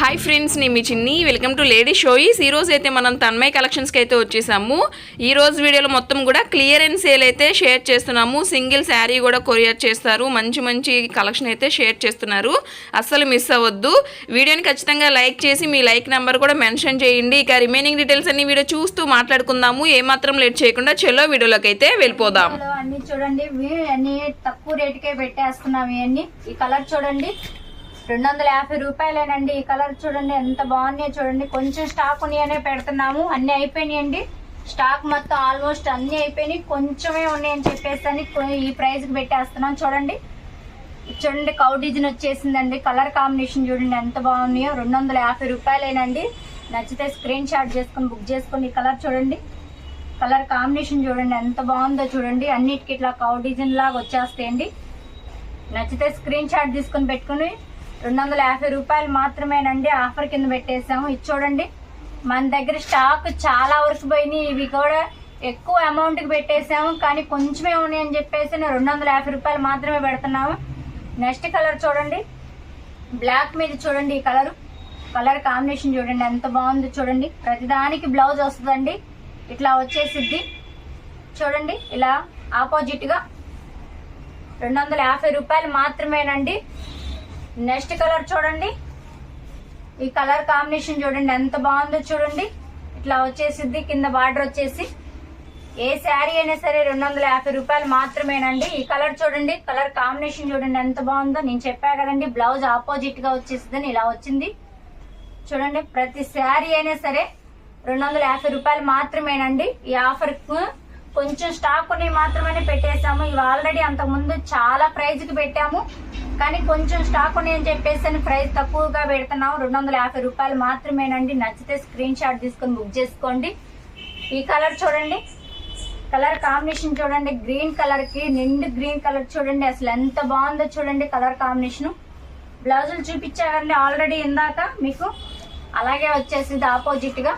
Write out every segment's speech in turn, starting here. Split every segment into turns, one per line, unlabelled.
Hi friends నేను మీ చిన్ని. Welcome to lady షోయిస్ ఈరోజు అయితే మనం తన్మయ్ కలెక్షన్స్కి అయితే వచ్చేసాము. ఈ రోజు వీడియోలో మొత్తం కూడా క్లియరెన్స్ సేల్ అయితే షేర్ చేస్తున్నాము. సింగిల్ శారీ కూడా కొరియర్ చేస్తారు. మంచి మంచి కలెక్షన్ అయితే షేర్ చేస్తున్నారు. అస్సలు మిస్ అవ్వద్దు. వీడియోని ఖచ్చితంగా లైక్ చేసి మీ లైక్ నెంబర్ కూడా మెన్షన్ చేయండి. ఇక రిమైనింగ్ డీటెయిల్స్ అన్ని వీడియో చూస్తూ మాట్లాడుకుందాము. ఏమాత్రం లేట్ చేయకుండా చెల్లో వీడియోలోకి అయితే వెళ్ళిపోదాం.
అన్ని చూడండి. తక్కువ రేటుకే పెట్టేస్తున్నాం ఇవన్నీ. ఈ కలర్ చూడండి. రెండు వందల యాభై రూపాయలేనండి. ఈ కలర్ చూడండి ఎంత బాగున్నాయో చూడండి. కొంచెం స్టాక్ ఉన్నాయనే పెడుతున్నాము. అన్ని అయిపోయినాయండి. స్టాక్ మొత్తం ఆల్మోస్ట్ అన్ని అయిపోయినాయి. కొంచెమే ఉన్నాయని చెప్పేసి అని ఈ ప్రైస్కి పెట్టేస్తున్నాం. చూడండి. చూడండి కౌ డిజైన్ వచ్చేసిందండి. కలర్ కాంబినేషన్ చూడండి ఎంత బాగున్నాయో. రెండు వందల యాభై రూపాయలేనండి. నచ్చితే స్క్రీన్ షాట్ చేసుకొని బుక్ చేసుకొని ఈ కలర్ చూడండి. కలర్ కాంబినేషన్ చూడండి ఎంత బాగుందో చూడండి. అన్నిటికి ఇట్లా కౌ డిజైన్ లాగా వచ్చేస్తాయండి. నచ్చితే స్క్రీన్ షాట్ తీసుకొని పెట్టుకుని రెండు వందల యాభై రూపాయలు మాత్రమేనండి ఆఫర్ కింద పెట్టేసాము ఇది చూడండి. మన దగ్గర స్టాక్ చాలా వరకు పోయినాయి. ఇవి కూడా ఎక్కువ అమౌంట్కి పెట్టేసాము కానీ కొంచెమే ఉన్నాయని చెప్పేసి నేను రెండు వందల యాభై రూపాయలు మాత్రమే పెడుతున్నాము. నెక్స్ట్ కలర్ చూడండి. బ్లాక్ మీద చూడండి ఈ కలర్. కలర్ కాంబినేషన్ చూడండి. ఎంత బాగుందో చూడండి. ప్రతిదానికి బ్లౌజ్ వస్తుందండి. ఇట్లా వచ్చేసిద్ది. చూడండి. ఇలా ఆపోజిట్గా రెండు వందల యాభై రూపాయలు మాత్రమేనండి నెక్స్ట్ కలర్ చూడండి. ఈ కలర్ కాంబినేషన్ చూడండి ఎంత బాగుందో చూడండి. ఇట్లా వచ్చేసిద్ది కింద బార్డర్ వచ్చేసి. ఏ శారీ అయినా సరే రెండు వందల యాభై రూపాయలు మాత్రమేనండి. ఈ కలర్ చూడండి కలర్ కాంబినేషన్ చూడండి ఎంత బాగుందో. నేను చెప్పా కదండి బ్లౌజ్ ఆపోజిట్గా వచ్చేసిందని ఇలా వచ్చింది. చూడండి ప్రతి శారీ అయినా సరే రెండు వందల యాభై రూపాయలు మాత్రమేనండి. ఈ ఆఫర్ కొంచెం స్టాక్ ఉన్నాయి మాత్రమే పెట్టేశాము. ఇవి ఆల్రెడీ అంతకుముందు చాలా ప్రైజ్కి పెట్టాము. కానీ కొంచెం స్టాక్ ఉన్నాయి అని చెప్పేసి అని ప్రైస్ తక్కువగా పెడుతున్నాము. రెండు వందల యాభై రూపాయలు మాత్రమేనండి. నచ్చితే స్క్రీన్ షాట్ తీసుకొని బుక్ చేసుకోండి. ఈ కలర్ చూడండి. కలర్ కాంబినేషన్ చూడండి. గ్రీన్ కలర్కి నిండు గ్రీన్ కలర్ చూడండి. అసలు ఎంత బాగుందో చూడండి కలర్ కాంబినేషన్ బ్లౌజులు చూపించాకండి ఆల్రెడీ ఇందాక మీకు. అలాగే వచ్చేసింది ఆపోజిట్గా.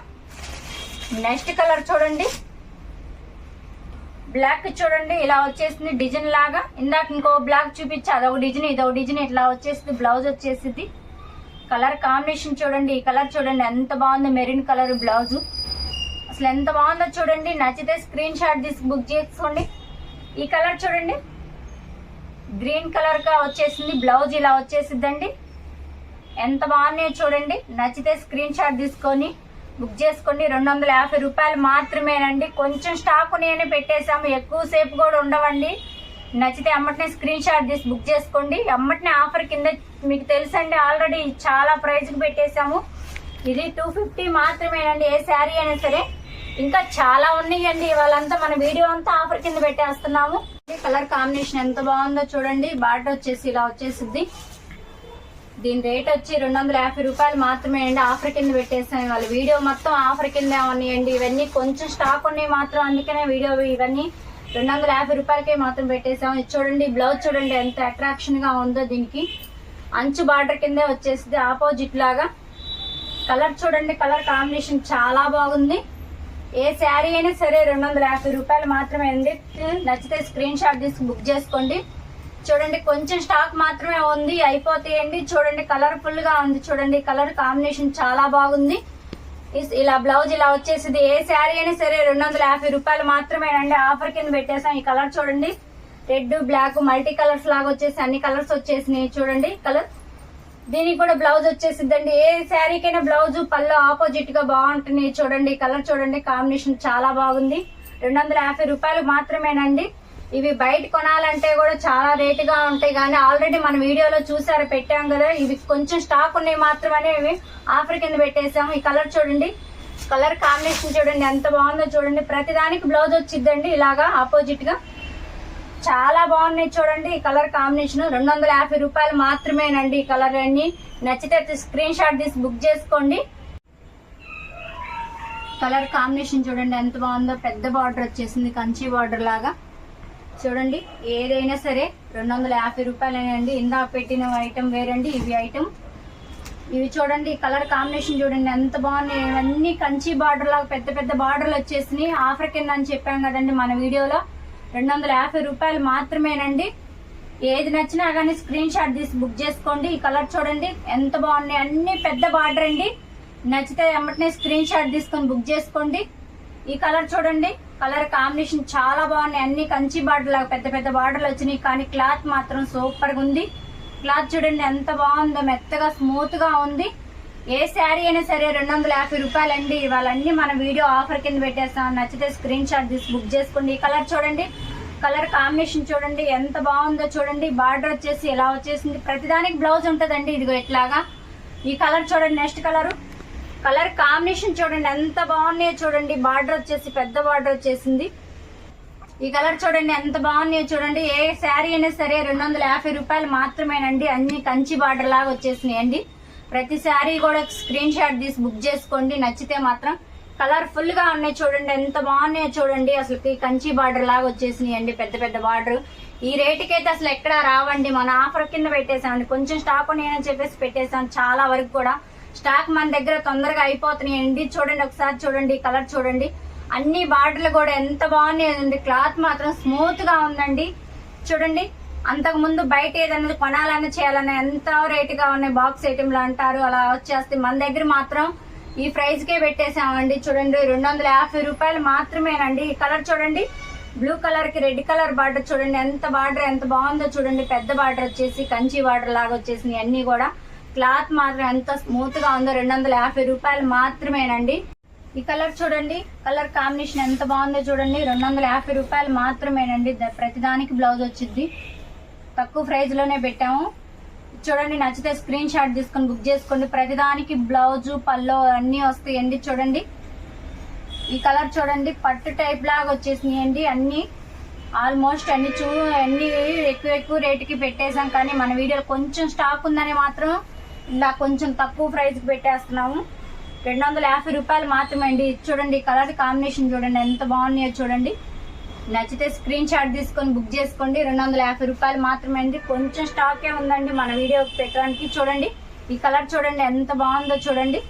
నెక్స్ట్ కలర్ చూడండి. బ్లాక్ చూడండి ఇలా వచ్చేసింది డిజైన్ లాగా. ఇందాక ఇంకో బ్లాక్ చూపించి అదొక డిజైన్ ఇదొక డిజైన్ ఇట్లా వచ్చేసింది బ్లౌజ్ వచ్చేసింది. కలర్ కాంబినేషన్ చూడండి ఈ కలర్ చూడండి ఎంత బాగుందో మెరూన్ కలర్ బ్లౌజ్. అసలు ఎంత బాగుందో చూడండి నచ్చితే స్క్రీన్ షాట్ తీసి బుక్ చేసుకోండి. ఈ కలర్ చూడండి గ్రీన్ కలర్గా వచ్చేసింది బ్లౌజ్ ఇలా వచ్చేసిద్దండి. ఎంత బాగున్నాయో చూడండి నచ్చితే స్క్రీన్ షాట్ తీసుకొని బుక్ చేసుకోండి రెండు వందల యాభై రూపాయలు మాత్రమేనండి. కొంచెం స్టాక్ నేనే పెట్టేసాము ఎక్కువ సేపు కూడా ఉండవండి. నచ్చితే అమ్మటినే స్క్రీన్ షాట్ తీసి బుక్ చేసుకోండి. అమ్మటినే ఆఫర్ కింద మీకు తెలుసండి ఆల్రెడీ చాలా ప్రైస్కి పెట్టేశాము. ఇది టూ ఫిఫ్టీ మాత్రమేనండి ఏ శారీ అయినా సరే. ఇంకా చాలా ఉన్నాయండి. వాళ్ళంతా మన వీడియో అంతా ఆఫర్ కింద పెట్టేస్తున్నాము. కలర్ కాంబినేషన్ ఎంత బాగుందో చూడండి. బార్డర్ వచ్చేసి ఇలా వచ్చేసిద్ది. దీని రేట్ వచ్చి రెండు వందల యాభై రూపాయలు మాత్రమే అండి. ఆఫర్ కింద పెట్టేసాను వాళ్ళు వీడియో మొత్తం ఆఫర్ కింద ఉన్నాయండి. ఇవన్నీ కొంచెం స్టాక్ ఉన్నాయి మాత్రం. అందుకనే వీడియో ఇవన్నీ రెండు వందల యాభై రూపాయలకే మాత్రం పెట్టేసాం ఇది చూడండి బ్లౌజ్ చూడండి ఎంత అట్రాక్షన్గా ఉందో దీనికి. అంచు బార్డర్ కిందే వచ్చేసింది. ఆపోజిట్ లాగా. కలర్ చూడండి కలర్ కాంబినేషన్ చాలా బాగుంది. ఏ శారీ అయినా సరే రెండు వందల యాభై రూపాయలు మాత్రమే అండి. నచ్చితే స్క్రీన్ షాట్ తీసి బుక్ చేసుకోండి. చూడండి కొంచెం స్టాక్ మాత్రమే ఉంది అయిపోతాయండి. చూడండి కలర్ఫుల్గా ఉంది. చూడండి కలర్ కాంబినేషన్ చాలా బాగుంది. ఇస్- ఇలా బ్లౌజ్ ఇలా వచ్చేసింది. ఏ శారీ అయినా సరే రెండు వందల యాభై రూపాయలు మాత్రమేనండి ఆఫర్ కింద పెట్టేసాం ఈ కలర్ చూడండి. రెడ్ బ్లాక్ మల్టీ కలర్స్ లాగా వచ్చేసి అన్ని కలర్స్ వచ్చేసినాయి చూడండి కలర్ దీనికి కూడా బ్లౌజ్ వచ్చేసిద్దండి. ఏ శారీకైనా బ్లౌజ్ పళ్ళు ఆపోజిట్గా బాగుంటుంది చూడండి కలర్ చూడండి కాంబినేషన్ చాలా బాగుంది. రెండు వందల యాభై రూపాయలు మాత్రమేనండి. ఇవి బయట కొనాలంటే కూడా చాలా రేటుగా ఉంటాయి కానీ ఆల్రెడీ మన వీడియోలో చూసారు పెట్టాం కదా. ఇవి కొంచెం స్టాక్ ఉన్నాయి మాత్రమే ఇవి ఆఫర్ కింద పెట్టేసాము. ఈ కలర్ చూడండి. కలర్ కాంబినేషన్ చూడండి ఎంత బాగుందో చూడండి. ప్రతిదానికి బ్లౌజ్ వచ్చిద్దండి ఇలాగా ఆపోజిట్గా. చాలా బాగున్నాయి చూడండి ఈ కలర్ కాంబినేషన్. రెండు వందల యాభై రూపాయలు మాత్రమేనండి ఈ కలర్ అన్ని. నచ్చితే స్క్రీన్ షాట్ తీసి బుక్ చేసుకోండి. కలర్ కాంబినేషన్ చూడండి ఎంత బాగుందో. పెద్ద బార్డర్ వచ్చేసింది కంచి బార్డర్ లాగా. చూడండి ఏదైనా సరే రెండు వందల యాభై రూపాయలేనండి ఇందా పెట్టిన ఐటమ్ వేరండి ఇవి ఐటమ్ ఇవి చూడండి కలర్ కాంబినేషన్ చూడండి ఎంత బాగున్నాయి. ఇవన్నీ కంచి బార్డర్ లాగా పెద్ద పెద్ద బార్డర్లు వచ్చేసినాయి. ఆఫర్ కింద అని చెప్పాం కదండి మన వీడియోలో. రెండు వందల యాభై రూపాయలు మాత్రమేనండి. ఏది నచ్చినా కానీ స్క్రీన్ షాట్ తీసి బుక్ చేసుకోండి. ఈ కలర్ చూడండి ఎంత బాగున్నాయి. అన్ని పెద్ద బార్డర్ అండి. నచ్చితే ఎమ్మటనే స్క్రీన్ షాట్ తీసుకొని బుక్ చేసుకోండి. ఈ కలర్ చూడండి కలర్ కాంబినేషన్ చాలా బాగున్నాయి. అన్ని కంచి బార్డర్ లాగా పెద్ద పెద్ద బార్డర్లు వచ్చినాయి. కానీ క్లాత్ మాత్రం సూపర్గా ఉంది. క్లాత్ చూడండి ఎంత బాగుందో మెత్తగా స్మూత్గా ఉంది. ఏ శారీ అయినా సరే రెండు వందల యాభై రూపాయలండి. ఇవాళన్నీ మన వీడియో ఆఫర్ కింద పెట్టేస్తాం. నచ్చితే స్క్రీన్ షాట్ తీసి బుక్ చేసుకోండి. ఈ కలర్ చూడండి. కలర్ కాంబినేషన్ చూడండి. ఎంత బాగుందో చూడండి. బార్డర్ వచ్చేసి ఎలా వచ్చేసింది. ప్రతిదానికి బ్లౌజ్ ఉంటుందండి. ఇదిగో ఇట్లాగా. ఈ కలర్ చూడండి. Next colour. కలర్ కాంబినేషన్ చూడండి ఎంత బాగున్నాయో చూడండి. బార్డర్ వచ్చేసి పెద్ద బార్డర్ వచ్చేసింది. ఈ కలర్ చూడండి ఎంత బాగున్నాయో చూడండి. ఏ శారీ అయినా సరే రెండు వందల యాభై రూపాయలు మాత్రమేనండి. అన్ని కంచి బార్డర్ లాగా వచ్చేసినాయండి. ప్రతి శారీ కూడా స్క్రీన్ షాట్ తీసి బుక్ చేసుకోండి. నచ్చితే మాత్రం కలర్ఫుల్గా ఉన్నాయి చూడండి. ఎంత బాగున్నాయో చూడండి. అసలు ఈ కంచి బార్డర్ లాగా వచ్చేసినాయండి. పెద్ద పెద్ద బార్డర్. ఈ రేటుకి అయితే అసలు ఎక్కడా రావండి. మన ఆఫర్ కింద పెట్టేసామండి కొంచెం స్టాక్ ఉన్నాయని చెప్పేసి పెట్టేసాం చాలా వరకు కూడా స్టాక్ మన దగ్గర తొందరగా అయిపోతున్నాయండి చూడండి ఒకసారి చూడండి ఈ కలర్ చూడండి. అన్ని బార్డర్లు కూడా ఎంత బాగున్నాయండి క్లాత్ మాత్రం స్మూత్గా ఉందండి. చూడండి అంతకు ముందు బయట ఏదైనా కొనాలన్నా చేయాలన్నా ఎంత రేటుగా ఉన్నాయి బాక్స్ ఐటెంలు అంటారు అలా వచ్చేస్తే మన దగ్గర మాత్రం ఈ ప్రైస్ కే పెట్టేసామండి చూడండి రెండు వందల యాభై రూపాయలు మాత్రమేనండి. ఈ కలర్ చూడండి బ్లూ కలర్కి రెడ్ కలర్ బార్డర్ చూడండి ఎంత బార్డర్ ఎంత బాగుందో చూడండి. పెద్ద బార్డర్ వచ్చేసి కంచి బార్డర్ లాగా వచ్చేసింది అన్ని కూడా. క్లాత్ మాత్రం ఎంత స్మూత్గా ఉందో రెండు వందల యాభై రూపాయలు మాత్రమేనండి. ఈ కలర్ చూడండి కలర్ కాంబినేషన్ ఎంత బాగుందో చూడండి రెండు వందల యాభై రూపాయలు మాత్రమేనండి. ప్రతిదానికి బ్లౌజ్ వచ్చింది. తక్కువ ప్రైజ్లోనే పెట్టాము. చూడండి నచ్చితే స్క్రీన్ షాట్ తీసుకొని బుక్ చేసుకోండి. ప్రతిదానికి బ్లౌజ్ పల్లో అన్ని వస్తాయండి చూడండి. ఈ కలర్ చూడండి పట్టు టైప్ లాగా వచ్చేసినాయండి అన్ని. ఆల్మోస్ట్ అన్ని చూ అన్ని ఎక్కువ ఎక్కువ రేటుకి పెట్టేశాం కానీ మన వీడియోలో కొంచెం స్టాక్ ఉందని మాత్రం ఇలా కొంచెం తక్కువ ప్రైస్కి పెట్టేస్తున్నాము. రెండు వందల యాభై రూపాయలు మాత్రమే అండి. చూడండి కలర్ కాంబినేషన్ చూడండి ఎంత బాగున్నాయో చూడండి. నచ్చితే స్క్రీన్ షాట్ తీసుకొని బుక్ చేసుకోండి. రెండు వందల యాభై రూపాయలు మాత్రమే అండి. కొంచెం స్టాకే ఉందండి మన వీడియో పెట్టడానికి. చూడండి ఈ కలర్ చూడండి ఎంత బాగుందో చూడండి.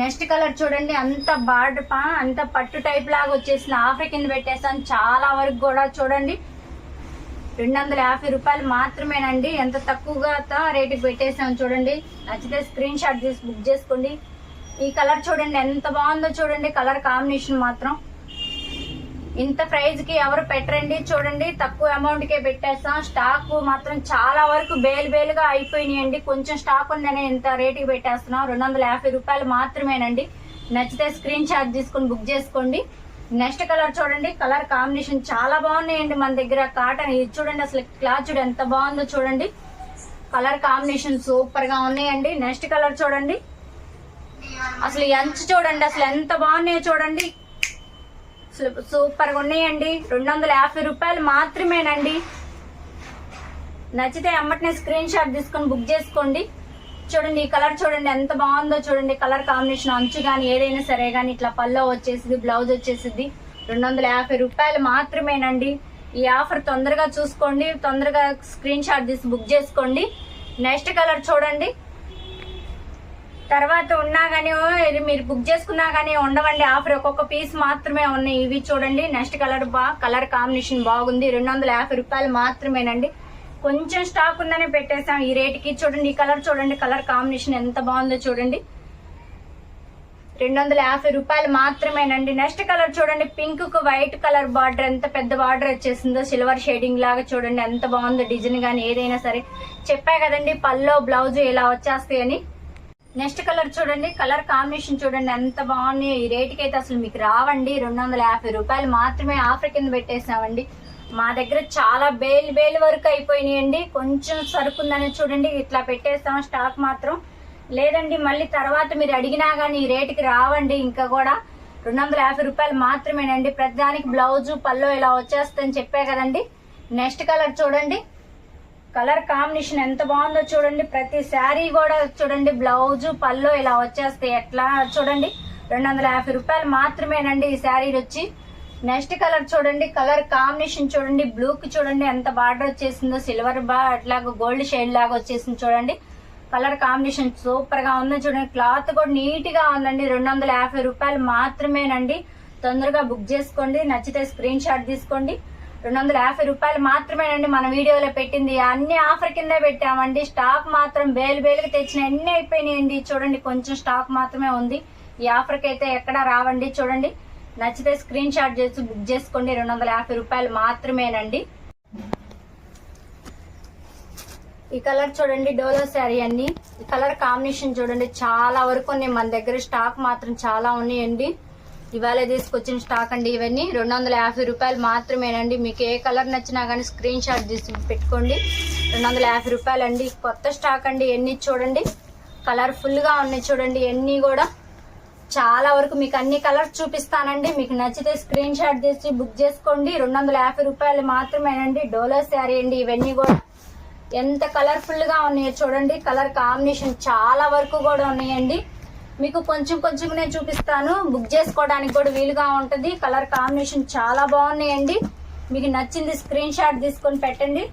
నెక్స్ట్ కలర్ చూడండి అంత బార్డర్ పా అంత పట్టు టైప్ లాగా వచ్చేసిన ఆఫర్ కింద పెట్టేసాను. చాలా వరకు కూడా చూడండి రెండు వందల యాభై రూపాయలు మాత్రమేనండి. ఎంత తక్కువగా రేటుకి పెట్టేసాం చూడండి. నచ్చితే స్క్రీన్ షాట్ తీసి బుక్ చేసుకోండి. ఈ కలర్ చూడండి ఎంత బాగుందో చూడండి. కలర్ కాంబినేషన్ మాత్రం. ఇంత ప్రైజ్కి ఎవరు పెట్టరండి చూడండి. తక్కువ అమౌంట్కే పెట్టేస్తాం స్టాక్ మాత్రం చాలా వరకు బేలు బేలుగా అయిపోయినాయండి. కొంచెం స్టాక్ ఉందనే ఇంత రేటుకి పెట్టేస్తున్నాం. రెండు వందల యాభై రూపాయలు మాత్రమేనండి. నచ్చితే స్క్రీన్ షాట్ తీసుకొని బుక్ చేసుకోండి. నెక్స్ట్ కలర్ చూడండి. కలర్ కాంబినేషన్ చాలా బాగున్నాయండి మన దగ్గర. కాటన్ ఇది చూడండి అసలు క్లాత్ చూడండి ఎంత బాగుందో చూడండి. కలర్ కాంబినేషన్ సూపర్గా ఉన్నాయండి. నెక్స్ట్ కలర్ చూడండి. అసలు ఈ చూడండి అసలు ఎంత బాగున్నాయో చూడండి. అసలు సూపర్గా ఉన్నాయండి. రెండు వందల యాభై రూపాయలు మాత్రమేనండి. నచ్చితే అమ్మటినే స్క్రీన్ షాట్ తీసుకొని బుక్ చేసుకోండి. చూడండి ఈ కలర్ చూడండి ఎంత బాగుందో చూడండి. కలర్ కాంబినేషన్ అంచు కానీ ఏదైనా సరే కానీ ఇట్లా పల్లో వచ్చేసింది బ్లౌజ్ వచ్చేసింది రెండు వందల యాభై రూపాయలు మాత్రమేనండి. ఈ ఆఫర్ తొందరగా చూసుకోండి తొందరగా స్క్రీన్ షాట్ తీసి బుక్ చేసుకోండి. నెక్స్ట్ కలర్ చూడండి. తర్వాత ఉన్నా కానీ ఇది మీరు బుక్ చేసుకున్నా కానీ ఉండవండి. ఆఫర్ ఒక్కొక్క పీస్ మాత్రమే ఉన్నాయి. ఇవి చూడండి నెక్స్ట్ కలర్ బా కలర్ కాంబినేషన్ బాగుంది. రెండు వందల యాభై రూపాయలు మాత్రమేనండి. కొంచెం స్టాక్ ఉందని పెట్టేసాం ఈ రేటుకి చూడండి ఈ కలర్ చూడండి కలర్ కాంబినేషన్ ఎంత బాగుందో చూడండి. రెండు వందల యాభై రూపాయలు మాత్రమేనండి. నెక్స్ట్ కలర్ చూడండి పింక్కు వైట్ కలర్ బార్డర్ ఎంత పెద్ద బార్డర్ వచ్చేసిందో సిల్వర్ షేడింగ్ లాగా చూడండి ఎంత బాగుందో డిజైన్ కానీ ఏదైనా సరే. చెప్పా కదండి పల్లో బ్లౌజ్ ఇలా వచ్చేస్తాయని. నెక్స్ట్ కలర్ చూడండి కలర్ కాంబినేషన్ చూడండి ఎంత బాగున్నాయి. ఈ రేటుకి అయితే అసలు మీకు రావండి. రెండు వందల యాభై రూపాయలు మాత్రమే ఆఫర్ కింద పెట్టేసామండి మా దగ్గర చాలా బేల్ బేల్ వరకు అయిపోయినాయండి. కొంచెం సరుకు ఉందని చూడండి. ఇట్లా పెట్టేస్తాం. స్టాక్ మాత్రం లేదండి. మళ్ళీ తర్వాత మీరు అడిగినా కానీ ఈ రేటుకి రావండి. ఇంకా కూడా రెండు వందల యాభై రూపాయలు మాత్రమేనండి. ప్రతిదానికి బ్లౌజు పల్లో ఇలా వచ్చేస్తుందని చెప్పే కదండి. నెక్స్ట్ కలర్ చూడండి. కలర్ కాంబినేషన్ ఎంత బాగుందో చూడండి. ప్రతి శారీ కూడా చూడండి. బ్లౌజు పల్లో ఇలా వచ్చేస్తాయి. ఎట్లా చూడండి. రెండు వందల యాభై రూపాయలు మాత్రమేనండి ఈ శారీ వచ్చి నెక్స్ట్ కలర్ చూడండి కలర్ కాంబినేషన్ చూడండి బ్లూ కి చూడండి ఎంత బార్డర్ వచ్చేసిందో సిల్వర్ బా అట్లాగా గోల్డ్ షేడ్ లాగా వచ్చేసింది చూడండి. కలర్ కాంబినేషన్ సూపర్గా ఉంది చూడండి. క్లాత్ కూడా నీట్గా ఉందండి. రెండు వందల యాభై రూపాయలు మాత్రమేనండి. తొందరగా బుక్ చేసుకోండి. నచ్చితే స్క్రీన్ షాట్ తీసుకోండి. రెండు వందల యాభై రూపాయలు మాత్రమేనండి మన వీడియోలో పెట్టింది. అన్ని ఆఫర్ కింద పెట్టామండి. స్టాక్ మాత్రం బేలు బేలుకి తెచ్చిన అన్ని అయిపోయినాయండి. చూడండి కొంచెం స్టాక్ మాత్రమే ఉంది. ఈ ఆఫర్కి అయితే ఎక్కడా రావండి చూడండి. నచ్చితే స్క్రీన్ షాట్ చేసి బుక్ చేసుకోండి. రెండు వందల యాభై రూపాయలు మాత్రమేనండి. ఈ కలర్ చూడండి డోలో శారీ అన్ని. ఈ కలర్ కాంబినేషన్ చూడండి చాలా వరకు ఉన్నాయి. మన దగ్గర స్టాక్ మాత్రం చాలా ఉన్నాయండి. ఇవాళ తీసుకొచ్చిన స్టాక్ అండి ఇవన్నీ. రెండు వందల యాభై రూపాయలు మాత్రమేనండి. మీకు ఏ కలర్ నచ్చినా కానీ స్క్రీన్ షాట్ తీసి పెట్టుకోండి. రెండు వందల యాభై రూపాయలు అండి కొత్త స్టాక్ అండి. ఎన్ని చూడండి. కలర్ఫుల్గా ఉన్నాయి చూడండి. ఎన్ని కూడా చాలా వరకు మీకు అన్ని కలర్స్ చూపిస్తానండి. మీకు నచ్చితే స్క్రీన్ షాట్ తీసి బుక్ చేసుకోండి. రెండు వందల యాభై రూపాయలు మాత్రమేనండి. డోలో శారీ అండి ఇవన్నీ కూడా. ఎంత కలర్ఫుల్గా ఉన్నాయో చూడండి. కలర్ కాంబినేషన్ చాలా వరకు కూడా ఉన్నాయండి. మీకు కొంచెం కొంచెం నేను చూపిస్తాను. బుక్ చేసుకోవడానికి కూడా వీలుగా ఉంటుంది. కలర్ కాంబినేషన్ చాలా బాగున్నాయండి. మీకు నచ్చింది స్క్రీన్ షాట్ తీసుకొని పెట్టండి.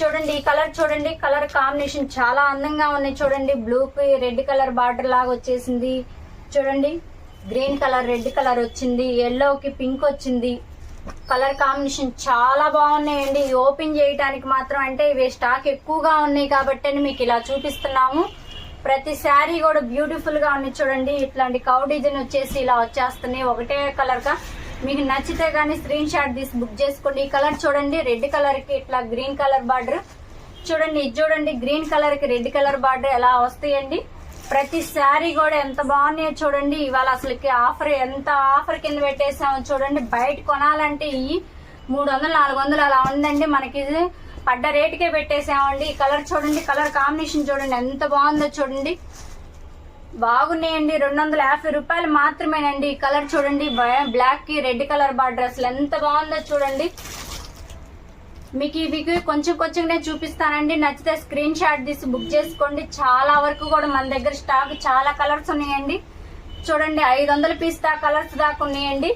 చూడండి ఈ కలర్ చూడండి కలర్ కాంబినేషన్ చాలా అందంగా ఉన్నాయి చూడండి. బ్లూకి రెడ్ కలర్ బార్డర్ లాగా వచ్చేసింది. చూడండి గ్రీన్ కలర్ రెడ్ కలర్ వచ్చింది. ఎల్లోకి పింక్ వచ్చింది. కలర్ కాంబినేషన్ చాలా బాగున్నాయండి. ఓపెన్ చేయడానికి మాత్రం అంటే ఇవి స్టాక్ ఎక్కువగా ఉన్నాయి కాబట్టి మీకు ఇలా చూపిస్తున్నాము. ప్రతి శారీ కూడా బ్యూటిఫుల్గా ఉన్నాయి చూడండి. ఇట్లాంటి కౌ డిజైన్ వచ్చేసి ఇలా వచ్చేస్తున్నాయి. ఒకటే కలర్గా మీకు నచ్చితే గానీ స్క్రీన్ షాట్ తీసి బుక్ చేసుకోండి. ఈ కలర్ చూడండి రెడ్ కలర్కి ఇట్లా గ్రీన్ కలర్ బార్డర్ చూడండి ఇది చూడండి గ్రీన్ కలర్కి రెడ్ కలర్ బార్డర్ ఎలా వస్తాయండి. ప్రతి శారీ కూడా ఎంత బాగున్నాయో చూడండి. ఇవాళ అసలుకి ఆఫర్ ఎంత ఆఫర్ కింద పెట్టేసామో చూడండి. బయట కొనాలంటే ఈ మూడు వందలు నాలుగు వందలు అలా ఉందండి. మనకి ఇది పడ్డ రేటుకే పెట్టేసామండి. ఈ కలర్ చూడండి కలర్ కాంబినేషన్ చూడండి ఎంత బాగుందో చూడండి. బాగున్నాయండి. రెండు వందల యాభై రూపాయలు మాత్రమేనండి. ఈ కలర్ చూడండి. బ్లాక్కి రెడ్ కలర్ బార్డర్ ఎంత బాగుందో చూడండి. మీకు ఇవి కొంచెం కొంచెం నేను చూపిస్తానండి. నచ్చితే స్క్రీన్ షాట్ తీసి బుక్ చేసుకోండి. చాలా వరకు కూడా మన దగ్గర స్టాక్ చాలా కలర్స్ ఉన్నాయండి. చూడండి. ఐదు వందల పీస్ దాకా కలర్స్ దాకా ఉన్నాయండి.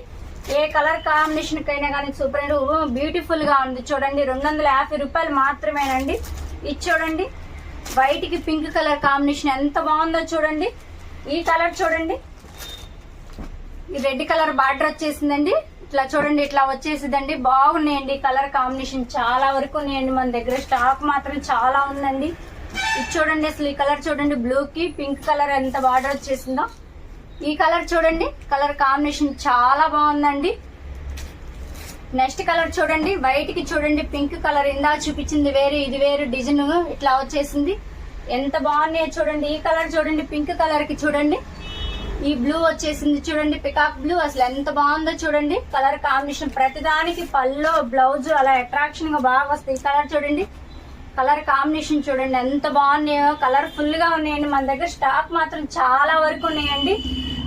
ఏ కలర్ కాంబినేషన్ కైనా కానీ సూపర్ బ్యూటిఫుల్గా ఉంది. చూడండి. రెండు వందల యాభై రూపాయలు మాత్రమేనండి. ఇది చూడండి. వైట్కి పింక్ కలర్ కాంబినేషన్ ఎంత బాగుందో చూడండి. ఈ కలర్ చూడండి. ఈ రెడ్ కలర్ బార్డర్ వచ్చేసిందండి. ఇట్లా చూడండి ఇట్లా వచ్చేసిందండి. బాగున్నాయండి కలర్ కాంబినేషన్. చాలా వరకు ఉన్నాయండి మన దగ్గర. స్టాక్ మాత్రం చాలా ఉందండి. ఇది చూడండి అసలు ఈ కలర్ చూడండి బ్లూ కి పింక్ కలర్ ఎంత బార్డర్ వచ్చేసిందో. ఈ కలర్ చూడండి కలర్ కాంబినేషన్ చాలా బాగుందండి. నెక్స్ట్ కలర్ చూడండి వైట్కి చూడండి పింక్ కలర్. ఇందా చూపించింది వేరు ఇది వేరు డిజైన్ ఇట్లా వచ్చేసింది. ఎంత బాగున్నాయో చూడండి. ఈ కలర్ చూడండి పింక్ కలర్కి చూడండి. ఈ బ్లూ వచ్చేసింది చూడండి పికాక్ బ్లూ. అసలు ఎంత బాగుందో చూడండి. కలర్ కాంబినేషన్ ప్రతిదానికి పల్లో బ్లౌజ్ అలా అట్రాక్షన్గా బాగా వస్తాయి. ఈ కలర్ చూడండి. కలర్ కాంబినేషన్ చూడండి ఎంత బాగున్నాయో. కలర్ఫుల్గా ఉన్నాయండి. మన దగ్గర స్టాక్ మాత్రం చాలా వరకు ఉన్నాయండి.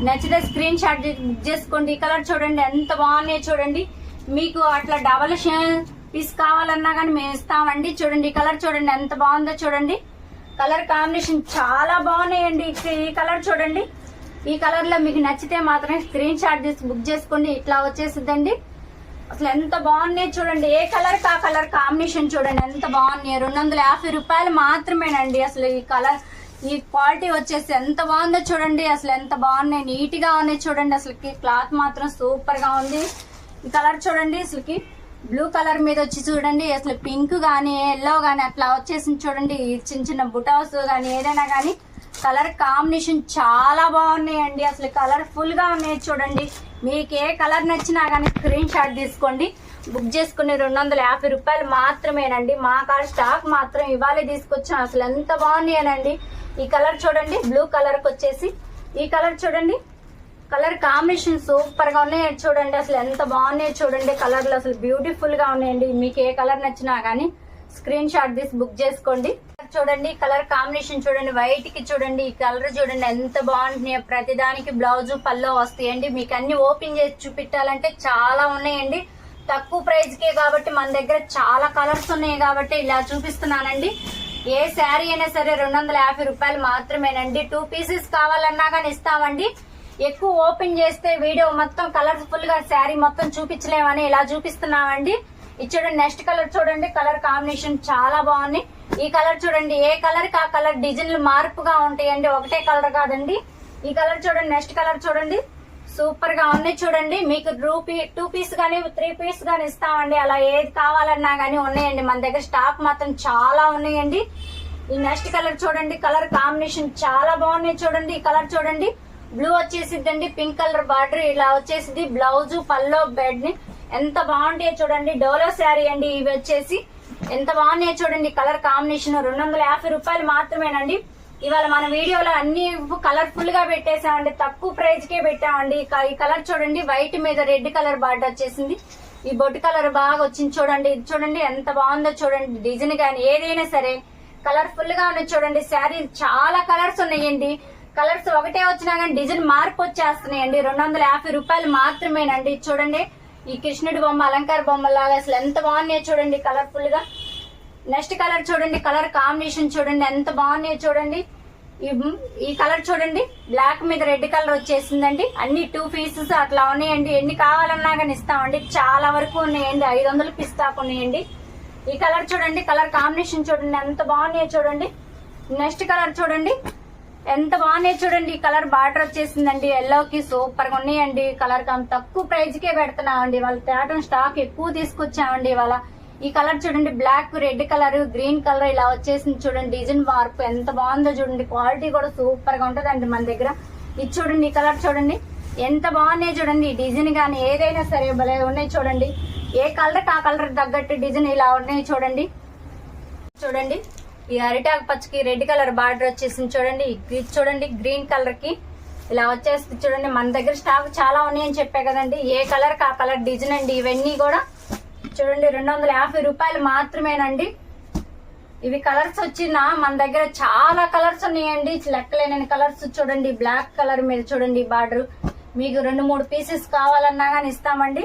నచ్చితే స్క్రీన్ షాట్ బుక్ చేసుకోండి. ఈ కలర్ చూడండి ఎంత బాగున్నాయో చూడండి. మీకు అట్లా డబల్ పీస్ కావాలన్నా కానీ మేము ఇస్తామండి. చూడండి ఈ కలర్ చూడండి ఎంత బాగుందో చూడండి. కలర్ కాంబినేషన్ చాలా బాగున్నాయండి. ఈ- కలర్ చూడండి. ఈ కలర్లో మీకు నచ్చితే మాత్రమే స్క్రీన్ షాట్ తీసి బుక్ చేసుకోండి. ఇట్లా వచ్చేసిద్దండి. అసలు ఎంత బాగున్నాయి చూడండి. ఏ కలర్ కా కలర్ కాంబినేషన్ చూడండి. ఎంత బాగున్నాయి. రెండు వందల యాభై రూపాయలు మాత్రమేనండి. అసలు ఈ కలర్ ఈ క్వాలిటీ వచ్చేసి ఎంత బాగుందో చూడండి. అసలు ఎంత బాగున్నాయి. నీట్గా ఉన్నాయి చూడండి. అసలుకి క్లాత్ మాత్రం సూపర్గా ఉంది. ఈ కలర్ చూడండి. అసలుకి బ్లూ కలర్ మీద వచ్చి చూడండి అసలు పింక్ కానీ ఎల్లో కానీ అట్లా వచ్చేసింది చూడండి. చిన్న చిన్న బుటాస్ కానీ ఏదైనా కానీ కలర్ కాంబినేషన్ చాలా బాగున్నాయండి. అసలు కలర్ఫుల్గా ఉన్నాయి చూడండి. మీకు ఏ కలర్ నచ్చినా కానీ స్క్రీన్ షాట్ తీసుకోండి. బుక్ చేసుకుని రెండు వందల యాభై రూపాయలు మాత్రమేనండి. మా కాడ స్టాక్ మాత్రం ఇవాళ తీసుకొచ్చాం. అసలు ఎంత బాగున్నాయనండి. ఈ కలర్ చూడండి బ్లూ కలర్కి వచ్చేసి. ఈ కలర్ చూడండి. కలర్ కాంబినేషన్ సూపర్గా ఉన్నాయి. చూడండి అసలు ఎంత బాగున్నాయి చూడండి. కలర్లు అసలు బ్యూటిఫుల్గా ఉన్నాయండి. మీకు ఏ కలర్ నచ్చినా గానీ స్క్రీన్ షాట్ తీసి బుక్ చేసుకోండి. చూడండి కలర్ కాంబినేషన్ చూడండి. వైట్కి చూడండి ఈ కలర్ చూడండి ఎంత బాగుంటున్నాయి. ప్రతిదానికి బ్లౌజ్ పల్లో వస్తాయండి. మీకు అన్ని ఓపెన్ చేసి చూపించాలంటే చాలా ఉన్నాయండి. తక్కువ ప్రైస్ కే కాబట్టి మన దగ్గర చాలా కలర్స్ ఉన్నాయి కాబట్టి ఇలా చూపిస్తున్నానండి. ఏ శారీ అయినా సరే రెండు వందల యాభై రూపాయలు మాత్రమేనండి. టూ పీసెస్ కావాలన్నా కానీ ఇస్తామండి. ఎక్కువ ఓపెన్ చేస్తే వీడియో మొత్తం కలర్ఫుల్గా శారీ మొత్తం చూపించలేమని ఇలా చూపిస్తున్నామండి. ఇది చూడండి నెక్స్ట్ కలర్ చూడండి కలర్ కాంబినేషన్ చాలా బాగుంది. ఈ కలర్ చూడండి ఏ కలర్ ఆ కలర్ డిజైన్లు మార్పుగా ఉంటాయండి ఒకటే కలర్ కాదండి. ఈ కలర్ చూడండి నెక్స్ట్ కలర్ చూడండి. సూపర్గా ఉన్నాయి చూడండి. మీకు టూ టూ పీస్ గానీ త్రీ పీస్ గానీ ఇస్తామండి. అలా ఏది కావాలన్నా గానీ ఉన్నాయండి. మన దగ్గర స్టాక్ మాత్రం చాలా ఉన్నాయండి. ఈ నెక్స్ట్ కలర్ చూడండి కలర్ కాంబినేషన్ చాలా బాగున్నాయి చూడండి. ఈ కలర్ చూడండి బ్లూ వచ్చేసిద్దండి పింక్ కలర్ బార్డర్ ఇలా వచ్చేసింది బ్లౌజ్ పల్లో బెడ్ని ఎంత బాగుంటాయో చూడండి. డోలో శారీ అండి ఇవి వచ్చేసి. ఎంత బాగున్నాయో చూడండి. కలర్ కాంబినేషన్ రెండు వందల యాభై రూపాయలు మాత్రమేనండి. ఇవాళ మన వీడియోలో అన్ని కలర్ఫుల్గా పెట్టేసామండి తక్కువ ప్రైజ్ కే పెట్టామండి. ఈ ఈ కలర్ చూడండి. వైట్ మీద రెడ్ కలర్ బార్డర్ వచ్చేసింది. ఈ బొట్టు కలర్ బాగా వచ్చింది చూడండి. ఇది చూడండి ఎంత బాగుందో చూడండి. డిజైన్ గానీ ఏదైనా సరే కలర్ఫుల్గా ఉన్నాయి చూడండి. శారీ చాలా కలర్స్ ఉన్నాయండి. కలర్స్ ఒకటే వచ్చినా కానీ డిజైన్ మార్పు వచ్చేస్తున్నాయండి. రెండు వందల యాభై రూపాయలు మాత్రమేనండి. చూడండి ఈ కృష్ణుడి బొమ్మ అలంకార బొమ్మ లాగా అసలు ఎంత బాగున్నాయో చూడండి కలర్ఫుల్గా నెక్స్ట్ కలర్ చూడండి కలర్ కాంబినేషన్ చూడండి ఎంత బాగున్నాయో చూడండి. ఈ- ఈ కలర్ చూడండి బ్లాక్ మీద రెడ్ కలర్ వచ్చేసిందండి. అన్ని టూ పీసెస్ అట్లా ఉన్నాయండి. ఎన్ని కావాలన్నా కానీ ఇస్తామండి. చాలా వరకు ఉన్నాయండి. ఐదు వందలు పిస్తాకు ఉన్నాయండి. ఈ కలర్ చూడండి కలర్ కాంబినేషన్ చూడండి ఎంత బాగున్నాయో చూడండి. నెక్స్ట్ కలర్ చూడండి ఎంత బాగున్నాయి చూడండి. ఈ కలర్ బార్డర్ వచ్చేసిందండి. ఎల్లోకి సూపర్గా ఉన్నాయండి. కలర్ కామ్ తక్కువ ప్రైజ్ కే పెడుతున్నామండి. వాళ్ళ తేటం స్టాక్ ఎక్కువ తీసుకొచ్చామండి ఇవాళ. ఈ కలర్ చూడండి black red colour green colour ఇలా వచ్చేసింది చూడండి. డిజైన్ మార్పు ఎంత బాగుందో చూడండి. క్వాలిటీ కూడా సూపర్గా ఉంటదండి మన దగ్గర. ఇది చూడండి ఈ కలర్ చూడండి. ఎంత బాగున్నాయి చూడండి. డిజైన్ గానీ ఏదైనా సరే భలే ఉన్నాయి చూడండి. ఏ కలర్ ఆ కలర్ తగ్గట్టు డిజైన్ ఇలా ఉన్నాయి చూడండి. చూడండి. ఈ అరిటాకు పచ్చకి రెడ్ కలర్ బార్డర్ వచ్చేసింది చూడండి. ఇది చూడండి గ్రీన్ కలర్కి ఇలా వచ్చేస్తుంది చూడండి. మన దగ్గర స్టాక్ చాలా ఉన్నాయని చెప్పా కదండి. ఏ కలర్ ఆ కలర్ డిజైన్ అండి ఇవన్నీ కూడా. చూడండి రెండు వందల యాభై రూపాయలు మాత్రమేనండి. ఇవి కలర్స్ వచ్చిన మన దగ్గర చాలా కలర్స్ ఉన్నాయండి. లెక్కలేనని కలర్స్ చూడండి. బ్లాక్ కలర్ మీద చూడండి బార్డర్. మీకు రెండు మూడు పీసెస్ కావాలన్నా కానీ ఇస్తామండి.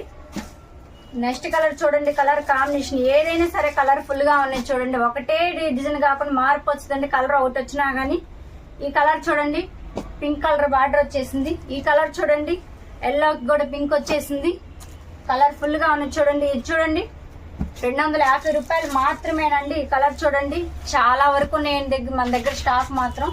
నెక్స్ట్ కలర్ చూడండి కలర్ కాంబినేషన్. ఏదైనా సరే కలర్ఫుల్గా ఉన్నాయి చూడండి. ఒకటే డిజైన్ కాకుండా మార్పు వచ్చిందండి కలర్ ఒకటి వచ్చినా గానీ ఈ కలర్ చూడండి పింక్ కలర్ బార్డర్ వచ్చేసింది. ఈ కలర్ చూడండి ఎల్లో కూడా పింక్ వచ్చేసింది. కలర్ఫుల్గా ఉన్నాయి చూడండి. ఇది చూడండి రెండు వందల యాభై రూపాయలు మాత్రమేనండి. ఈ కలర్ చూడండి చాలా వరకు ఉన్నాయండి దగ్గర మన దగ్గర స్టాక్ మాత్రం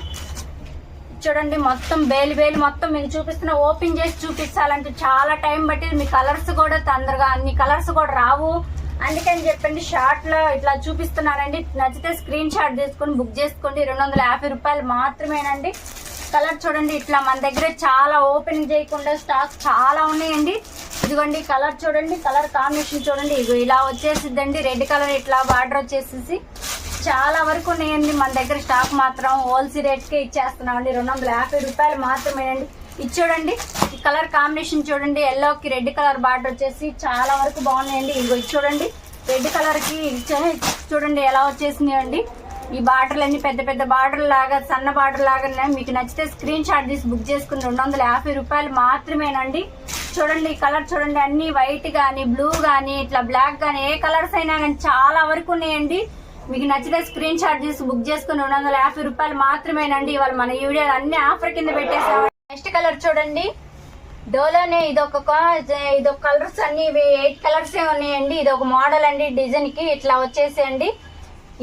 చూడండి మొత్తం బేలు బేలు మొత్తం మీకు చూపిస్తున్న ఓపెన్ చేసి చూపించాలంటే చాలా టైం బట్టి మీ కలర్స్ కూడా తొందరగా అన్ని కలర్స్ కూడా రావు. అందుకని చెప్పండి షార్ట్లో ఇట్లా చూపిస్తున్నానండి. నచ్చితే స్క్రీన్ షాట్ తీసుకుని బుక్ చేసుకోండి. రెండు వందల యాభై రూపాయలు మాత్రమేనండి. కలర్ చూడండి ఇట్లా మన దగ్గర చాలా ఓపెన్ చేయకుండా స్టాక్ చాలా ఉన్నాయండి. ఇదిగోండి కలర్ చూడండి కలర్ కాంబినేషన్ చూడండి. ఇగో ఇలా వచ్చేసిద్దండి. రెడ్ కలర్ ఇట్లా బార్డర్ వచ్చేసేసి. చాలా వరకు ఉన్నాయండి. మన దగ్గర స్టాక్ మాత్రం హోల్సేల్ రేట్కే ఇచ్చేస్తున్నామండి. రెండు వందల యాభై రూపాయలు మాత్రమేనండి. ఇది చూడండి. ఈ కలర్ కాంబినేషన్ చూడండి. ఎల్లోకి రెడ్ కలర్ బార్డర్ వచ్చేసి చాలా వరకు బాగున్నాయండి. ఇదిగో ఇది చూడండి. రెడ్ కలర్కి చూడండి ఎలా వచ్చేసినాయండి. ఈ బార్డర్లు అన్ని పెద్ద పెద్ద బార్డర్ లాగా సన్న బార్డర్ లాగా మీకు నచ్చితే స్క్రీన్ షాట్ తీసి బుక్ చేసుకుని రెండు వందల యాభై రూపాయలు మాత్రమేనండి. చూడండి ఈ కలర్ చూడండి. అన్ని వైట్ కానీ బ్లూ కానీ ఇట్లా బ్లాక్ కానీ ఏ కలర్స్ అయినా కానీ చాలా వరకు ఉన్నాయండి. మీకు నచ్చితే స్క్రీన్ షాట్ చేసి బుక్ చేసుకుని రెండు వందల యాభై రూపాయలు మాత్రమేనండి ఇవాళ మన వీడియో అన్ని ఆఫర్ కింద పెట్టేసాము. నెక్స్ట్ కలర్ చూడండి. డోలోనే ఇదొక ఇది ఇదొక కలర్స్ అన్ని ఇవి ఎయిట్ కలర్స్ ఉన్నాయండి. ఇది ఒక మోడల్ అండి. డిజైన్కి ఇట్లా వచ్చేసేయండి.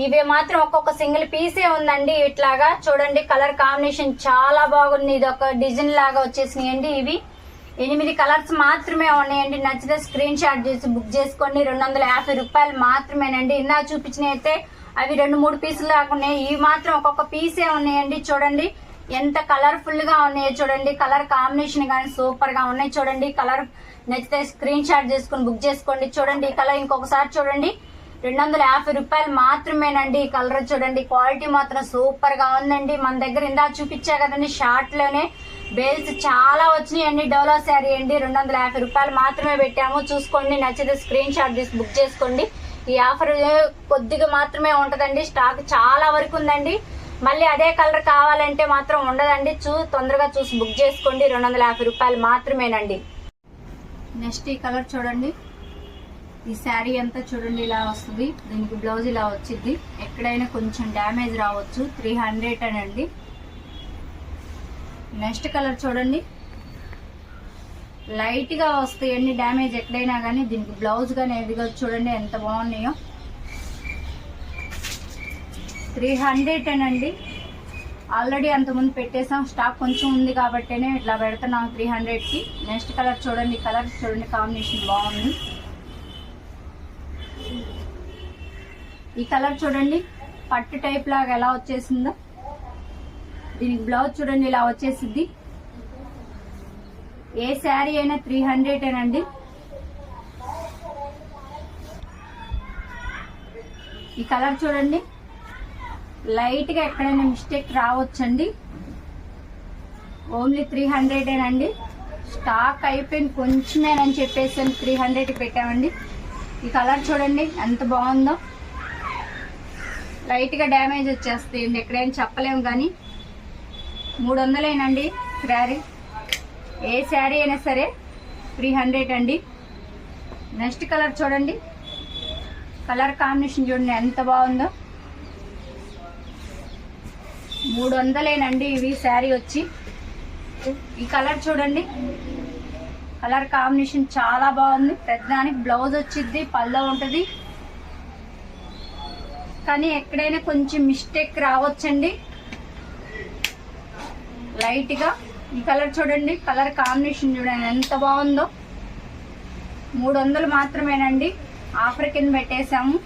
ఇవి మాత్రం ఒక్కొక్క సింగిల్ పీసే ఉందండి. ఇట్లాగా చూడండి కలర్ కాంబినేషన్ చాలా బాగుంది. ఇది ఒక డిజైన్ లాగా వచ్చేసినాయండి ఇవి. ఎనిమిది కలర్స్ మాత్రమే ఉన్నాయండి. నచ్చితే స్క్రీన్ షాట్ చేసి బుక్ చేసుకోండి రెండు వందల యాభై రూపాయలు మాత్రమేనండి ఇందా చూపించినైతే అవి రెండు మూడు పీసులు కాకుండా ఇవి మాత్రం ఒక్కొక్క పీసే ఉన్నాయండి. చూడండి ఎంత కలర్ఫుల్గా ఉన్నాయో చూడండి. కలర్ కాంబినేషన్ కానీ సూపర్గా ఉన్నాయి చూడండి. కలర్ నచ్చితే స్క్రీన్ షాట్ చేసుకుని బుక్ చేసుకోండి. చూడండి ఈ కలర్ ఇంకొకసారి చూడండి. రెండు వందల యాభై రూపాయలు మాత్రమేనండి ఈ కలర్ చూడండి. క్వాలిటీ మాత్రం సూపర్గా ఉందండి. మన దగ్గర ఇందా చూపించా కదండి షార్ట్లోనే బేల్స్ చాలా వచ్చినాయండి. డోలో శారీ అండి. రెండు వందల యాభై రూపాయలు మాత్రమే పెట్టాము. చూసుకోండి నచ్చితే స్క్రీన్ షాట్ తీసి బుక్ చేసుకోండి. ఈ ఆఫర్ కొద్దిగా మాత్రమే ఉంటదండి. స్టాక్ చాలా వరకు ఉందండి. మళ్ళీ అదే కలర్ కావాలంటే మాత్రం ఉండదండి. చూ తొందరగా చూసి బుక్ చేసుకోండి. రెండు వందల యాభై రూపాయలు మాత్రమేనండి. నెక్స్ట్ ఈ కలర్ చూడండి. ఈ శారీ అంతా చూడండి ఇలా వస్తుంది. దీనికి బ్లౌజ్ ఇలా వచ్చింది ఎక్కడైనా కొంచెం డ్యామేజ్ రావచ్చు. త్రీ హండ్రెడ్ అండి నెక్స్ట్ కలర్ చూడండి. లైట్గా వస్తాయండి డ్యామేజ్ ఎక్కడైనా కానీ దీనికి బ్లౌజ్ కానీ ఎదిగా చూడండి ఎంత బాగున్నాయో. త్రీ హండ్రెడ్ అండి ఆల్రెడీ అంతకుముందు పెట్టేసాం స్టాక్ కొంచెం ఉంది కాబట్టినే ఇట్లా పెడుతున్నాం త్రీ హండ్రెడ్కి నెక్స్ట్ కలర్ చూడండి కలర్ చూడండి కాంబినేషన్ బాగుంది. ఈ కలర్ చూడండి పట్టు టైప్ లాగా ఎలా వచ్చేసిందో. దీనికి బ్లౌజ్ చూడండి ఇలా వచ్చేసింది ఏ శారీ అయినా త్రీ హండ్రెడేనండి ఈ కలర్ చూడండి. లైట్గా ఎక్కడైనా మిస్టేక్ రావచ్చండి. ఓన్లీ త్రీ హండ్రెడేనండి స్టాక్ అయిపోయింది కొంచెమేనని చెప్పేసి త్రీ హండ్రెడ్ పెట్టామండి. ఈ కలర్ చూడండి ఎంత బాగుందో. లైట్గా డ్యామేజ్ వచ్చేస్తాయండి ఎక్కడైనా చెప్పలేము కానీ. మూడు వందలేనండి శారీ. ఏ శారీ అయినా సరే త్రీ హండ్రెడ్ అండి. నెక్స్ట్ కలర్ చూడండి. కలర్ కాంబినేషన్ చూడండి ఎంత బాగుందో. మూడు వందలేనండి ఇవి శారీ వచ్చి. ఈ కలర్ చూడండి. కలర్ కాంబినేషన్ చాలా బాగుంది. పెద్దానికి బ్లౌజ్ వచ్చింది పళ్ళ ఉంటుంది. కానీ ఎక్కడైనా కొంచెం మిస్టేక్ రావచ్చండి. లైట్గా ఈ కలర్ చూడండి కలర్ కాంబినేషన్ చూడండి ఎంత బాగుందో. మూడు వందలు మాత్రమేనండి. ఆఫర్ కింద పెట్టేశాము.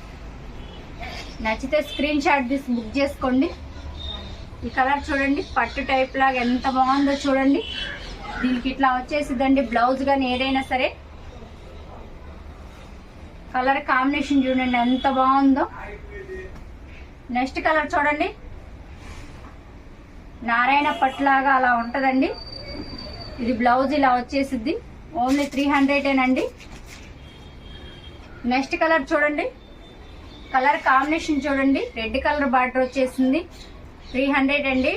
నచ్చితే స్క్రీన్ షాట్ తీసి బుక్ చేసుకోండి. ఈ కలర్ చూడండి పట్టు టైప్ లాగా ఎంత బాగుందో చూడండి. దీనికి ఇట్లా వచ్చేసిద్దండి బ్లౌజ్ కానీ ఏదైనా సరే. కలర్ కాంబినేషన్ చూడండి ఎంత బాగుందో. నెక్స్ట్ కలర్ చూడండి. నారాయణ పట్లాగా అలా ఉంటుందండి. ఇది బ్లౌజ్ ఇలా వచ్చేసిద్ది. ఓన్లీ త్రీ హండ్రెడేనండి నెక్స్ట్ కలర్ చూడండి. కలర్ కాంబినేషన్ చూడండి. రెడ్ కలర్ బార్డర్ వచ్చేసింది. త్రీ హండ్రెడ్ అండి.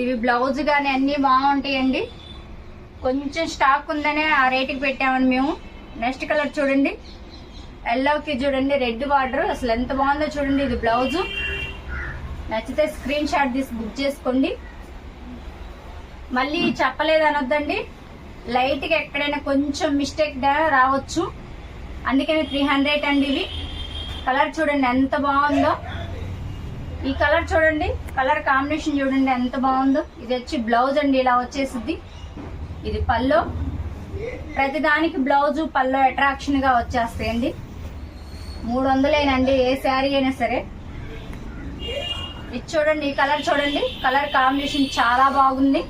ఇవి బ్లౌజ్ కానీ అన్నీ బాగుంటాయండి. కొంచెం స్టాక్ ఉందనే ఆ రేటుకి పెట్టామని మేము. నెక్స్ట్ కలర్ చూడండి. ఎల్లోకి చూడండి. Red border. అసలు ఎంత బాగుందో చూడండి. ఇది బ్లౌజు. నచ్చితే స్క్రీన్ షాట్ తీసి బుక్ చేసుకోండి. మళ్ళీ చెప్పలేదు అనొద్దండి లైట్గా ఎక్కడైనా కొంచెం మిస్టేక్ రావచ్చు. అందుకని త్రీ హండ్రెడ్ అండి ఇవి. కలర్ చూడండి ఎంత బాగుందో. ఈ కలర్ చూడండి కలర్ కాంబినేషన్ చూడండి ఎంత బాగుందో. ఇది వచ్చి బ్లౌజ్ అండి ఇలా వచ్చేసిద్ది. ఇది పల్లో ప్రతిదానికి బ్లౌజు పల్లో అట్రాక్షన్గా వచ్చేస్తాయండి. మూడు వందలేనండి ఏ శారీ అయినా సరే. ఇది చూడండి ఈ కలర్ చూడండి. కలర్ కాంబినేషన్ చాలా బాగుంది.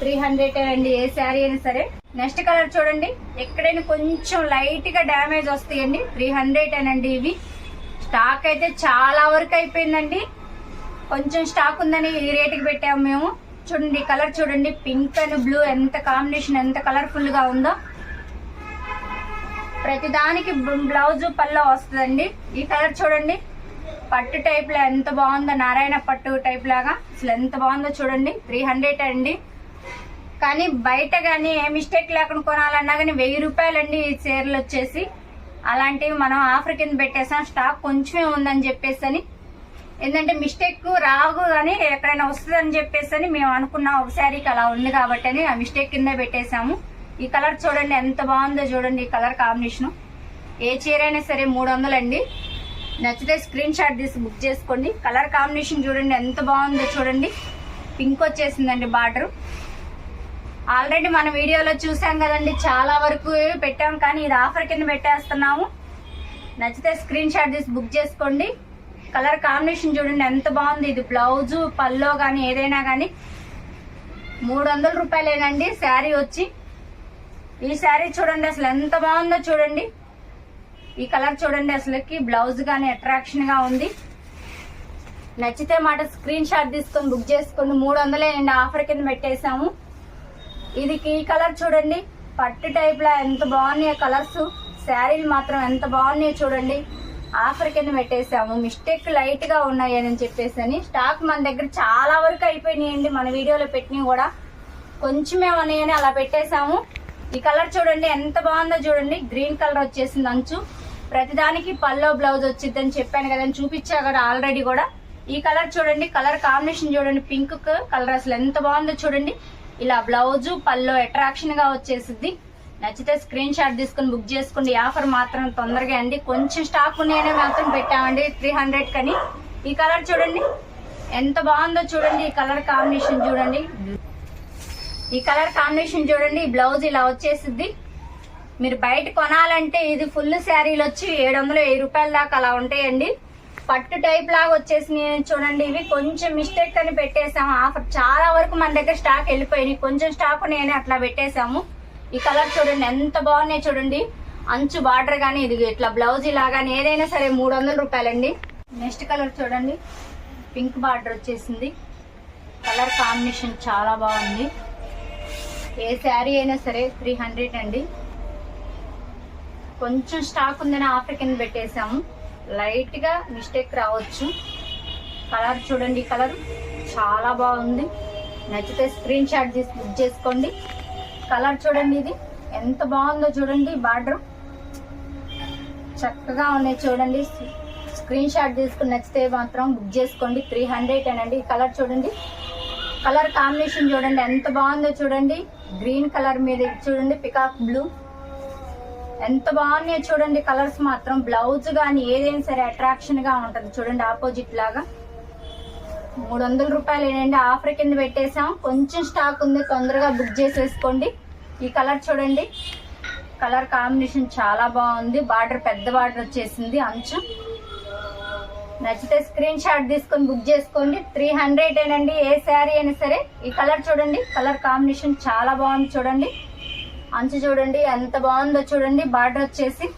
త్రీ హండ్రెడ్ అండి ఏ శారీ అయినా సరే. నెక్స్ట్ కలర్ చూడండి. ఎక్కడైనా కొంచెం లైట్గా డ్యామేజ్ వస్తాయండి. త్రీ హండ్రెడ్ అండి ఇవి. స్టాక్ అయితే చాలా వరకు అయిపోయిందండి. కొంచెం స్టాక్ ఉందని ఈ రేటుకి పెట్టాము మేము. చూడండి కలర్ చూడండి. పింక్ అండ్ బ్లూ ఎంత కాంబినేషన్ ఎంత కలర్ఫుల్గా ఉందో. ప్రతి దానికి బ్లౌజ్ పల్లో వస్తుందండి. ఈ కలర్ చూడండి. పట్టు టైప్లో ఎంత బాగుందో నారాయణ పట్టు టైప్ లాగా. అసలు ఎంత బాగుందో చూడండి. త్రీ హండ్రెడ్ అండి. కానీ బయట కానీ ఏ మిస్టేక్ లేకుండా కొనాలన్నా కానీ వెయ్యి రూపాయలండి ఈ చీరలు వచ్చేసి. అలాంటివి మనం ఆఫర్ కింద పెట్టేసాం. స్టాక్ కొంచెమే ఉందని చెప్పేసి అని ఏంటంటే మిస్టేక్ రావు కానీ ఎక్కడైనా వస్తుందని చెప్పేసి అని మేము అనుకున్నాం. ఒక శారీకి అలా ఉంది కాబట్టి అని ఆ మిస్టేక్ కింద పెట్టేశాము ఈ కలర్ చూడండి ఎంత బాగుందో చూడండి ఈ కలర్ కాంబినేషన్ ఏ చీర అయినా సరే మూడు వందలండి. నచ్చితే స్క్రీన్ షాట్ తీసి బుక్ చేసుకోండి. కలర్ కాంబినేషన్ చూడండి ఎంత బాగుందో చూడండి. పింక్ వచ్చేసిందండి బార్డర్. ఆల్రెడీ మన వీడియోలో చూసాం కదండి చాలా వరకు పెట్టాం కానీ ఇది ఆఫర్ కింద పెట్టేస్తున్నాము. నచ్చితే స్క్రీన్ షాట్ తీసి బుక్ చేసుకోండి. కలర్ కాంబినేషన్ చూడండి ఎంత బాగుంది. ఇది బ్లౌజు పల్లో కానీ ఏదైనా కానీ మూడు వందల రూపాయలేనండి శారీ వచ్చి. ఈ శారీ చూడండి అసలు ఎంత బాగుందో చూడండి. ఈ కలర్ చూడండి అసలుకి బ్లౌజ్ కానీ అట్రాక్షన్గా ఉంది. నచ్చితే మాట స్క్రీన్ షాట్ తీసుకొని బుక్ చేసుకోండి. మూడు వందలేనండి ఆఫర్ కింద పెట్టేశాము. ఇది ఈ కలర్ చూడండి. పట్టు టైప్ లా ఎంత బాగున్నాయి కలర్స్ శారీలు మాత్రం ఎంత బాగున్నాయి చూడండి. ఆఫర్ కింద పెట్టేశాము. మిస్టేక్ లైట్గా ఉన్నాయి అని చెప్పేసి అని స్టాక్ మన దగ్గర చాలా వరకు అయిపోయినాయండి. మన వీడియోలో పెట్టినవి కూడా కొంచెమే ఉన్నాయని అలా పెట్టేశాము. ఈ కలర్ చూడండి. ఎంత బాగుందో చూడండి. గ్రీన్ కలర్ వచ్చేసింది అంచు. ప్రతిదానికి పల్లో బ్లౌజ్ వచ్చిద్దని చెప్పాను కదా చూపించా కదా ఆల్రెడీ కూడా. ఈ కలర్ చూడండి కలర్ కాంబినేషన్ చూడండి పింక్ కలర్ అసలు ఎంత బాగుందో చూడండి. ఇలా బ్లౌజ్ పల్లో అట్రాక్షన్గా వచ్చేసింది నచ్చితే స్క్రీన్ షాట్ తీసుకుని బుక్ చేసుకోండి. ఆఫర్ మాత్రం తొందరగా అండి. కొంచెం స్టాక్ ఉన్నాయని మాత్రం పెట్టామండి త్రీ హండ్రెడ్ కని. ఈ కలర్ చూడండి ఎంత బాగుందో చూడండి ఈ కలర్ కాంబినేషన్ చూడండి. ఈ కలర్ కాంబినేషన్ చూడండి ఈ బ్లౌజ్ ఇలా వచ్చేసిద్ది. మీరు బయట కొనాలంటే ఇది ఫుల్ శారీలు వచ్చి ఏడు వందలు వెయ్యి రూపాయల దాకా అలా ఉంటాయండి. పట్టు టైప్ లాగా వచ్చేసి చూడండి ఇవి కొంచెం మిస్టేక్ అని పెట్టేసాము. ఆఫర్ చాలా వరకు మన దగ్గర స్టాక్ వెళ్ళిపోయినాయి. కొంచెం స్టాక్ నేను అట్లా పెట్టేశాము ఈ కలర్ చూడండి ఎంత బాగున్నాయి చూడండి. అంచు బార్డర్ కానీ ఇది ఇట్లా బ్లౌజ్ లాగానే ఏదైనా సరే మూడు వందల రూపాయలండి. నెక్స్ట్ కలర్ చూడండి పింక్ బార్డర్ వచ్చేసింది. కలర్ కాంబినేషన్ చాలా బాగుంది. ఏ శారీ అయినా సరే త్రీ హండ్రెడ్ అండి. కొంచెం స్టాక్ ఉందని ఆఫర్ కింద పెట్టేశాము లైట్గా మిస్టేక్ రావచ్చు. కలర్ చూడండి కలర్ చాలా బాగుంది. నచ్చితే స్క్రీన్ షాట్ తీసి బుక్ చేసుకోండి. కలర్ చూడండి ఇది. ఎంత బాగుందో చూడండి బార్డర్ చక్కగా ఉన్నాయి చూడండి. స్క్రీన్ షాట్ తీసుకుని నచ్చితే మాత్రం బుక్ చేసుకోండి. త్రీ హండ్రెడ్ అనండి. కలర్ చూడండి. కలర్ కాంబినేషన్ చూడండి. ఎంత బాగుందో చూడండి. గ్రీన్ కలర్ మీద చూడండి. పికాక్ బ్లూ ఎంత బాగున్నాయో చూడండి కలర్స్ మాత్రం. బ్లౌజ్ కానీ ఏదైనా సరే అట్రాక్షన్గా ఉంటుంది. చూడండి ఆపోజిట్ లాగా. మూడు వందల రూపాయలు ఏంటంటే ఆఫర్ కింద పెట్టేసాం కొంచెం స్టాక్ ఉంది తొందరగా బుక్ చేసేసుకోండి. ఈ కలర్ చూడండి. కలర్ కాంబినేషన్ చాలా బాగుంది. బార్డర్ పెద్ద బార్డర్ వచ్చేసింది అంచు. నచ్చితే స్క్రీన్ షాట్ తీసుకొని బుక్ చేసుకోండి. త్రీ హండ్రెడ్ ఏనండి ఏ శారీ అయినా సరే. ఈ కలర్ చూడండి కలర్ కాంబినేషన్ చాలా బాగుంది చూడండి. అంచు చూడండి ఎంత బాగుందో చూడండి. బార్డర్ వచ్చేసి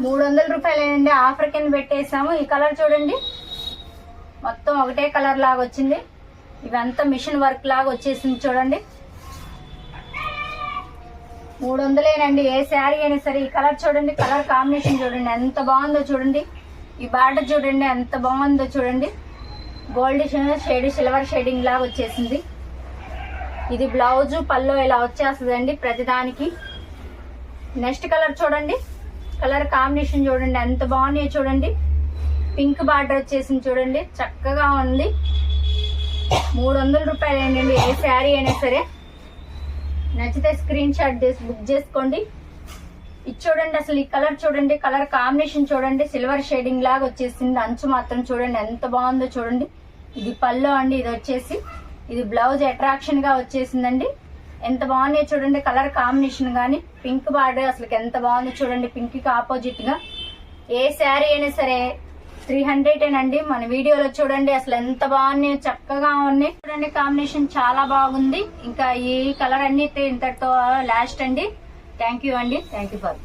మూడు వందల రూపాయలేనండి. ఆఫర్ కింద పెట్టేసాము. ఈ కలర్ చూడండి. మొత్తం ఒకటే కలర్ లాగా వచ్చింది. ఇవంతా మిషన్ వర్క్ లాగా వచ్చేసింది చూడండి. మూడు వందలేనండి ఏ శారీ అయినా సరే ఈ కలర్ చూడండి. కలర్ కాంబినేషన్ చూడండి. ఎంత బాగుందో చూడండి. ఈ బార్డర్ చూడండి. ఎంత బాగుందో చూడండి. గోల్డ్ షేడ్ సిల్వర్ షేడింగ్ లాగా వచ్చేసింది. ఇది బ్లౌజ్ పల్లో ఇలా వచ్చేస్తుందండి ప్రతిదానికి. నెక్స్ట్ కలర్ చూడండి. కలర్ కాంబినేషన్ చూడండి. ఎంత బాగున్నాయో చూడండి. పింక్ బార్డర్ వచ్చేసింది చూడండి. చక్కగా ఉంది. మూడు వందల రూపాయలు ఏంటండి ఏ శారీ అయినా సరే. నచ్చితే స్క్రీన్ షాట్ చేసి బుక్ చేసుకోండి. ఇది చూడండి అసలు ఈ కలర్ చూడండి. కలర్ కాంబినేషన్ చూడండి. సిల్వర్ షేడింగ్ లాగా వచ్చేసింది. అంచు మాత్రం చూడండి. ఎంత బాగుందో చూడండి. ఇది పల్లో అండి. ఇది వచ్చేసి ఇది బ్లౌజ్ అట్రాక్షన్గా వచ్చేసిందండి. ఎంత బాగున్నాయో చూడండి కలర్ కాంబినేషన్ కానీ పింక్ బార్డర్ అసలు ఎంత బాగుందో చూడండి పింక్కి ఆపోజిట్గా. ఏ శారీ అయినా సరే త్రీ హండ్రెడ్ అండి మన వీడియోలో చూడండి అసలు ఎంత బాగున్నాయో చక్కగా ఉన్నాయి. చూడండి కాంబినేషన్ చాలా బాగుంది. ఇంకా ఈ కలర్ అన్ని ఇంతటితో లాస్ట్ అండి. థ్యాంక్ యూ అండి. Thank you for